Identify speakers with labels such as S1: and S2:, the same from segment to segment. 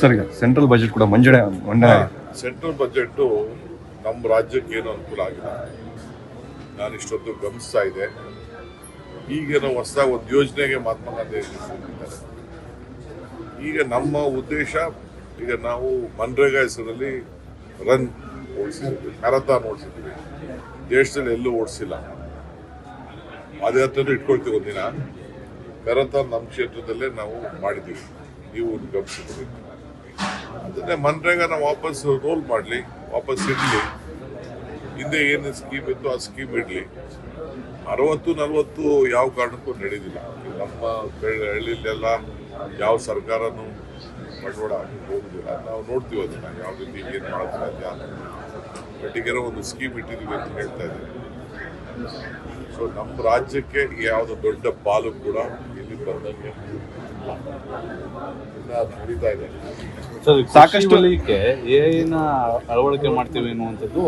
S1: Sir ಈಗ central budget ಕೂಡ ಮಂಜೂರಿ ಮಂಡನೆ.
S2: ಸೆಂಟ್ರಲ್ ಬಜೆಟ್ ನಮ್ಮ ರಾಜ್ಯಕ್ಕೆ ಏನು ಅನುಕೂಲ ಆಗಿದೆ. ನಾನು ಇಷ್ಟೊತ್ತು ಗಮನಿಸ್ತಾ ಇದೆ ಈಗ ನಾವು ಹೊಸದಾಗಿ ಒಂದು ಯೋಜನೆಗೆ ಮಹಾತ್ಮ ಗಾಂಧಿ ಈಗ ನಮ್ಮ ಉದ್ದೇಶ ಈಗ ನಾವು ಮನ್ರೇಗಾ ಹೆಸರಲ್ಲಿ ರನ್ ಓಡಿಸಿದ್ವಿ ಮ್ಯಾರಥಾನ್ ಓಡಿಸಿದ್ವಿ ದೇಶದಲ್ಲಿ ಎಲ್ಲೂ ಓಡಿಸಿಲ್ಲ. ಅದೇ ಹತ್ರ ಇಟ್ಕೊಳ್ತೀವಿ ಒಂದಿನ. ಮ್ಯಾರಥಾನ್ ನಮ್ಮ ಕ್ಷೇತ್ರದಲ್ಲೇ ನಾವು ಮಾಡಿದ್ದೀವಿ. ನೀವು ಗಮನಿಸಿದ್ರಿ ಅದನ್ನೇ ಮನ್ರೇಗಾನ ವಾಪಸ್ ರೋಲ್ ಮಾಡಲಿ, ವಾಪಸ್ ಇಡಲಿ. ಹಿಂದೆ ಏನು ಸ್ಕೀಮ್ ಇತ್ತು ಆ ಸ್ಕೀಮ್ ಇಡಲಿ. ಅರವತ್ತು, ನಲವತ್ತು ಯಾವ ಕಾರಣಕ್ಕೂ ನಡೆದಿಲ್ಲ. ನಮ್ಮ ಹಳ್ಳಿಲೆಲ್ಲ ಯಾವ ಸರ್ಕಾರನೂ ಬಂಡವಾಳ ಹೋಗುದಿಲ್ಲ. ನಾವು ನೋಡ್ತೀವಿ ಅದನ್ನ. ಯಾವ ರೀತಿ ಏನು ಮಾಡ್ತಾ ಒಟ್ಟಿಗೆರೋ ಒಂದು ಸ್ಕೀಮ್ ಇಟ್ಟಿದ್ದೀವಿ ಅಂತ ಹೇಳ್ತಾ ಇದ್ದೀವಿ ಸೊ ನಮ್ಮ ರಾಜ್ಯಕ್ಕೆ ಯಾವುದೋ ದೊಡ್ಡ ಪಾಲು ಕೂಡ ಇಲ್ಲಿ ಬಂದಂಗೆ. ನಡೀತಾ ಇದೆ
S3: ಸರ್
S1: ಸಾಕಷ್ಟು-
S3: ಸಾಕಷ್ಟು ಏನ ಅಳವಡಿಕೆ ಮಾಡ್ತೀವಿ ಅನ್ನುವಂಥದ್ದು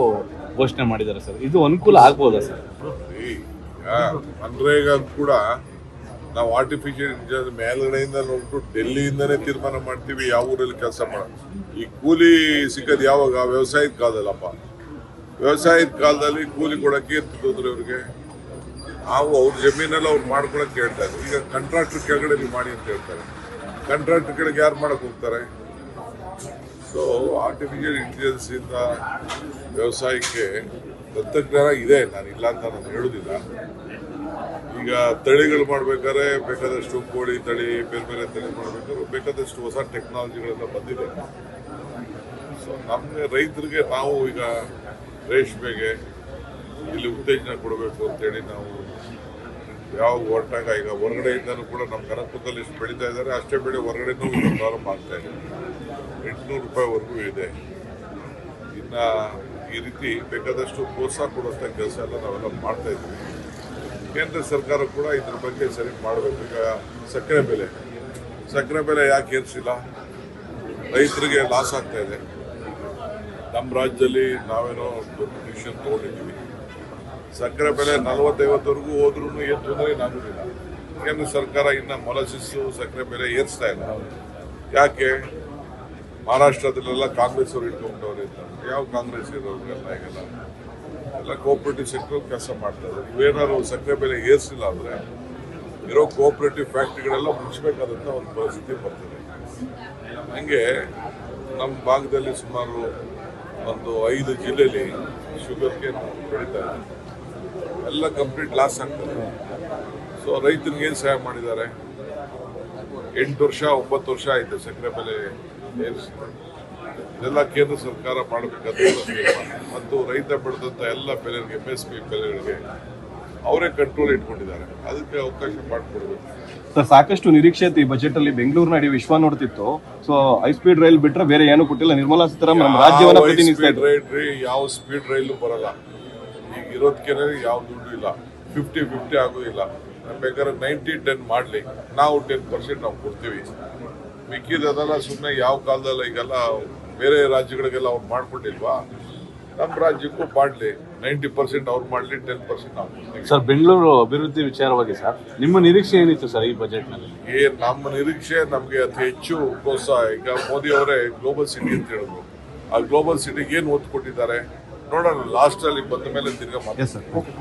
S3: ಘೋಷಣೆ ಮಾಡಿದ್ದಾರೆ ಸರ್. ಇದು ಅನುಕೂಲ ಆಗ್ಬೋದಾ ಸರ್?
S2: ಈಗ ಮನ್ರೇಗಾ ಕೂಡ ನಾವು ಆರ್ಟಿಫಿಷಿಯಲ್ ಇಂಟೆಲಿಜೆನ್ಸ್ ಮೇಲ್ಗಡೆಯಿಂದ ನೋಡ್ಬಿಟ್ಟು ಡೆಲ್ಲಿಯಿಂದನೇ ತೀರ್ಮಾನ ಮಾಡ್ತೀವಿ ಯಾವ ಊರಲ್ಲಿ ಕೆಲಸ ಮಾಡ ಈ ಕೂಲಿ ಸಿಕ್ಕದು ಯಾವಾಗ? ವ್ಯವಸಾಯದ ಕಾಲದಲ್ಲಪ್ಪ. ವ್ಯವಸಾಯದ ಕಾಲದಲ್ಲಿ ಕೂಲಿ ಕೊಡೋಕೆ ತೊಂದ್ರೆ ಅವ್ರಿಗೆ ನಾವು ಅವ್ರ ಜಮೀನೆಲ್ಲ ಅವ್ರು ಮಾಡ್ಕೊಳಕ್ ಹೇಳ್ತಾ ಇದ್ರು ಈಗ ಕಾಂಟ್ರಾಕ್ಟರ್ ಕೆಳಗಡೆ ನೀವು ಮಾಡಿ ಅಂತ ಹೇಳ್ತಾರೆ. ಕಾಂಟ್ರಾಕ್ಟರ್ ಕೆಳಗೆ ಯಾರು ಮಾಡಕ್ ಹೋಗ್ತಾರೆ? ಸೊ ಆರ್ಟಿಫಿಷಿಯಲ್ ಇಂಟೆಲಿಜೆನ್ಸ್ ಇಂದ ವ್ಯವಸಾಯಕ್ಕೆ ತಂತ್ರಜ್ಞಾನ ಇದೆ. ನಾನು ಇಲ್ಲ ಅಂತ ನಾನು ಹೇಳುದಿಲ್ಲ. ಈಗ ತಳಿಗಳು ಮಾಡ್ಬೇಕಾದ್ರೆ ಬೇಕಾದಷ್ಟು ಕೋಳಿ ತಳಿ, ಬೇರೆ ಬೇರೆ ತಳಿ ಮಾಡ್ಬೇಕಾದ್ರೆ ಬೇಕಾದಷ್ಟು ಹೊಸ ಟೆಕ್ನಾಲಜಿಗಳೆಲ್ಲ ಬಂದಿದೆ. ಸೊ ನಮಗೆ ರೈತರಿಗೆ ನಾವು ಈಗ ರೇಷ್ಮೆಗೆ ಇಲ್ಲಿ ಉತ್ತೇಜನ ಕೊಡಬೇಕು ಅಂತೇಳಿ ನಾವು ಯಾವ ಹೊರಟಾಗ ಈಗ ಹೊರಗಡೆಯಿಂದನೂ ಕೂಡ ನಮ್ಮ ಕನಕಪುರದಲ್ಲಿ ಎಷ್ಟು ಬೆಳೀತಾ ಇದ್ದಾರೆ. ಅಷ್ಟೇ ಬೆಳೆ ಹೊರಗಡೆನೂ ಪ್ರಾರಂಭ ಆಗ್ತಾ ಇದೆ. ಎಂಟುನೂರು ರೂಪಾಯಿವರೆಗೂ ಇದೆ. ಇನ್ನು ಈ ರೀತಿ ಬೇಕಾದಷ್ಟು ಪ್ರೋತ್ಸಾಹ ಕೊಡುವಂಥ ಕೆಲಸ ಎಲ್ಲ ನಾವೆಲ್ಲ ಮಾಡ್ತಾ ಇದ್ದೀವಿ. ಕೇಂದ್ರ ಸರ್ಕಾರ ಕೂಡ ಇದ್ರ ಬಗ್ಗೆ ಸರಿ ಮಾಡಬೇಕು. ಈಗ ಸಕ್ಕರೆ ಬೆಲೆ. ಸಕ್ಕರೆ ಬೆಲೆ ಯಾಕೆ ಏರಿಸಿಲ್ಲ? ರೈತರಿಗೆ ಲಾಸ್ ಆಗ್ತಾ ಇದೆ. ನಮ್ಮ ರಾಜ್ಯದಲ್ಲಿ ನಾವೇನೋ ಡಿಸಿಷನ್ ತಗೊಂಡಿದ್ದೀವಿ. ಸಕ್ಕರೆ ಬೆಲೆ ನಲವತ್ತೈವತ್ತವರೆಗೂ ಹೋದ್ರೂ ಏನು ತೊಂದರೆ ಆಗುದಿಲ್ಲ. ಕೇಂದ್ರ ಸರ್ಕಾರ ಇನ್ನ ಮೊಲಸಿಸು, ಸಕ್ಕರೆ ಬೆಲೆ ಏರಿಸ್ತಾ ಇಲ್ಲ. ಯಾಕೆ? ಮಹಾರಾಷ್ಟ್ರದಲ್ಲೆಲ್ಲ ಕಾಂಗ್ರೆಸ್ ಅವರು ಇಟ್ಕೊಂಡವ್ರೆ ಯಾವ ಕಾಂಗ್ರೆಸ್ ಇರೋರಿಗೆಲ್ಲ ಈಗೆಲ್ಲ ಎಲ್ಲ ಕೋಆಪರೇಟಿವ್ ಸೆಕ್ಟರ್ ಕೆಲಸ ಮಾಡ್ತಾರೆ ಇವೇನಾದ್ರು ಸಕ್ಕರೆ ಬೆಲೆ ಏರಿಸಿಲ್ಲ ಅಂದ್ರೆ ಇರೋ ಕೋಆಪರೇಟಿವ್ ಫ್ಯಾಕ್ಟ್ರಿಗಳೆಲ್ಲ ಮುಚ್ಚಬೇಕಾದಂತ ಒಂದು ಪರಿಸ್ಥಿತಿ ಬರ್ತದೆ. ಹಂಗೆ ನಮ್ಮ ಭಾಗದಲ್ಲಿ ಸುಮಾರು ಒಂದು ಐದು ಜಿಲ್ಲೆಯಲ್ಲಿ ಶುಗರ್ಗೆ ನಾವು ಬೆಳೀತಾ ಎಲ್ಲ ಕಂಪ್ಲೀಟ್ ಲಾಸ್ ಆಗ್ತದೆ. ಸೊ ರೈತರಿಗೆ ಏನು ಸಹಾಯ ಮಾಡಿದ್ದಾರೆ? ಎಂಟು ವರ್ಷ ಒಂಬತ್ತು ವರ್ಷ ಆಯಿತು ಸಕ್ಕರೆ ಬೆಲೆ ಏರಿಸಿ ಇದೆಲ್ಲ ಕೇಂದ್ರ ಸರ್ಕಾರ ಮಾಡಬೇಕಾದ ಮತ್ತು ರೈತ ಬೆಳೆದಂಥ ಎಲ್ಲ ಬೆಲೆಗಳಿಗೆ ಎಂ ಎಸ್ ಪಿ ಬೆಲೆಗಳಿಗೆ ಅವರೇ ಕಂಟ್ರೋಲ್ ಇಟ್ಕೊಂಡಿದ್ದಾರೆ. ಅದಕ್ಕೆ ಅವಕಾಶ ಮಾಡಿಕೊಡ್ಬೇಕು.
S1: ಸರ್ ಸಾಕಷ್ಟು ನಿರೀಕ್ಷೆ ಈ ಬಜೆಟ್ ಅಲ್ಲಿ ಬೆಂಗಳೂರು ನಡಿ ವಿಶ್ವ ನೋಡ್ತಿತ್ತು. ಸೊ ಹೈ ಸ್ಪೀಡ್ ರೈಲ್ ಬಿಟ್ರೆ ಬೇರೆ ಏನು ಕೊಟ್ಟಿಲ್ಲ. ನಿರ್ಮಲಾ ಸೀತಾರಾಮನ್ ರಾಜ್ಯವನ್ನ
S2: ಯಾವ
S1: ಪ್ರತಿನಿಧಿಸ್ತಾ
S2: ಸ್ಪೀಡ್ ರೈಲ್ ಯಾವ ಸ್ಪೀಡ್ ರೈಲು ಬರಲ್ಲ. ಇರೋದಕ್ಕೆ ಯಾವ ದುಡ್ಡು ಇಲ್ಲ. ಫಿಫ್ಟಿ ಫಿಫ್ಟಿ ಆಗೋದಿಲ್ಲ ಬೇಕಾದ್ರೆ ನೈಂಟಿ ಟೆನ್ ಮಾಡಲಿ. ನಾವು ಟೆನ್ ಪರ್ಸೆಂಟ್ ನಾವು ಕೊಡ್ತೀವಿ. ಮಿಕ್ಕಿದೆಲ್ಲ ಸುಮ್ಮನೆ ಯಾವ ಕಾಲದಲ್ಲ ಈಗೆಲ್ಲ ಬೇರೆ ರಾಜ್ಯಗಳಿಗೆಲ್ಲ ಅವ್ರು ಮಾಡ್ಕೊಂಡಿಲ್ವಾ ನಮ್ಮ ರಾಜ್ಯಕ್ಕೂ ಮಾಡಲಿ. ನೈಂಟಿ ಪರ್ಸೆಂಟ್ ಅವ್ರು ಮಾಡಲಿ ಟೆನ್ ಪರ್ಸೆಂಟ್ ನಾವು
S3: ಸರ್ ಬೆಂಗಳೂರು ಅಭಿವೃದ್ಧಿ ವಿಚಾರವಾಗಿ ಸರ್ ನಿಮ್ಮ ನಿರೀಕ್ಷೆ ಏನಿತ್ತು ಸರ್ ಈ ಬಜೆಟ್ನಲ್ಲಿ?
S2: ಏ ನಮ್ಮ ನಿರೀಕ್ಷೆ ನಮಗೆ ಅತಿ ಹೆಚ್ಚು ಪ್ರೋತ್ಸಾಹ ಈಗ ಮೋದಿ ಅವರೇ ಗ್ಲೋಬಲ್ ಸಿಟಿ ಅಂತ ಹೇಳಿದ್ರು. ಆ ಗ್ಲೋಬಲ್ ಸಿಟಿಗೆ ಏನು ಒತ್ತು ಕೊಟ್ಟಿದ್ದಾರೆ? ನೋಡೋಣ ಲಾಸ್ಟ್ ಅಲ್ಲಿ ಬಂದ ಮೇಲೆ ತಿರ್ಗಾ ಮಾತಾಡ್ತೀನಿ.